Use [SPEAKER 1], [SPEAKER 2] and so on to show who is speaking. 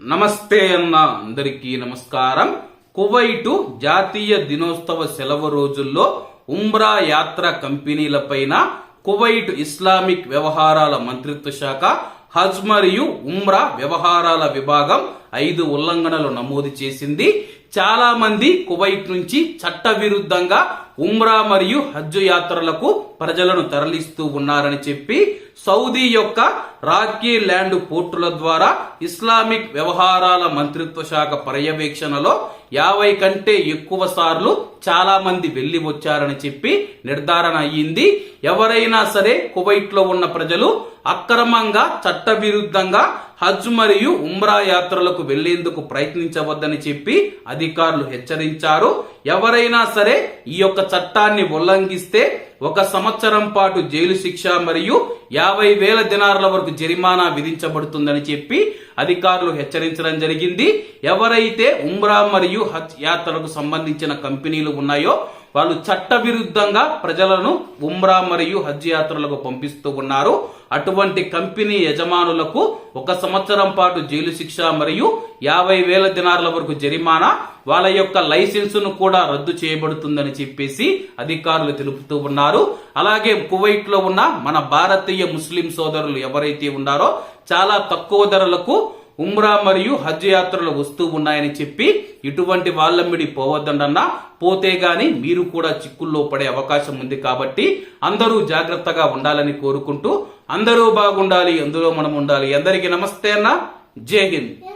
[SPEAKER 1] నమస్తే అన్న అందరికీ నమస్కారం. కువైటు జాతీయ దినోత్సవ సెలవు రోజుల్లో ఉమ్రా యాత్ర కంపెనీలపైన కువైట్ ఇస్లామిక్ వ్యవహారాల మంత్రిత్వ శాఖ హజ్ మరియు ఉమ్రా వ్యవహారాల విభాగం ఐదు ఉల్లంఘనలు నమోదు చేసింది. చాలా మంది కువైట్ నుంచి చట్టవిరుద్ధంగా ఉమ్రా మరియు హజ్ యాత్రలకు ప్రజలను తరలిస్తూ ఉన్నారని చెప్పి సౌదీ యొక్క రాకీ ల్యాండ్ పోర్టుల ద్వారా ఇస్లామిక్ వ్యవహారాల మంత్రిత్వ శాఖ పర్యవేక్షణలో యాభై కంటే ఎక్కువ సార్లు చాలా మంది వెళ్ళి వచ్చారని చెప్పి నిర్ధారణ అయ్యింది. ఎవరైనా సరే కువైట్లో ఉన్న ప్రజలు అక్రమంగా చట్టవిరుద్ధంగా హజ్ మరియు ఉమ్రా యాత్రలకు వెళ్ళేందుకు ప్రయత్నించవద్దని చెప్పి అధికారులు హెచ్చరించారు. ఎవరైనా సరే ఈ యొక్క చట్టాన్ని ఉల్లంఘిస్తే ఒక సంవత్సరం పాటు జైలు శిక్ష మరియు యాభై వేల దినార్ల వరకు జరిమానా విధించబడుతుందని చెప్పి అధికారులు హెచ్చరించడం జరిగింది. ఎవరైతే ఉమ్రా మరియు హజ్ యాత్రలకు సంబంధించిన కంపెనీలు ఉన్నాయో వాళ్ళు చట్టవిరుద్ధంగా ప్రజలను ఉమ్రా మరియు హజ్ యాత్రలకు పంపిస్తూ ఉన్నారు. అటువంటి కంపెనీ యజమానులకు ఒక సంవత్సరం పాటు జైలు శిక్ష మరియు యాభై వేల దినార్ల వరకు జరిమానా వాళ్ళ యొక్క లైసెన్సును కూడా రద్దు చేయబడుతుందని చెప్పేసి అధికారులు తెలుపుతూ ఉన్నారు. అలాగే కువైట్లో ఉన్న మన భారతీయ ముస్లిం సోదరులు ఎవరైతే ఉన్నారో చాలా తక్కువ ధరలకు ఉమ్రా మరియు హజ్ యాత్రలు వస్తూ ఉన్నాయని చెప్పి ఇటువంటి వాళ్ళమ్మిడి పోవద్దండన్నా. పోతే గాని మీరు కూడా చిక్కుల్లో పడే అవకాశం ఉంది కాబట్టి అందరూ జాగ్రత్తగా ఉండాలని కోరుకుంటూ అందరూ బాగుండాలి అందులో మనం ఉండాలి. అందరికీ నమస్తే అన్న. జై హింద్.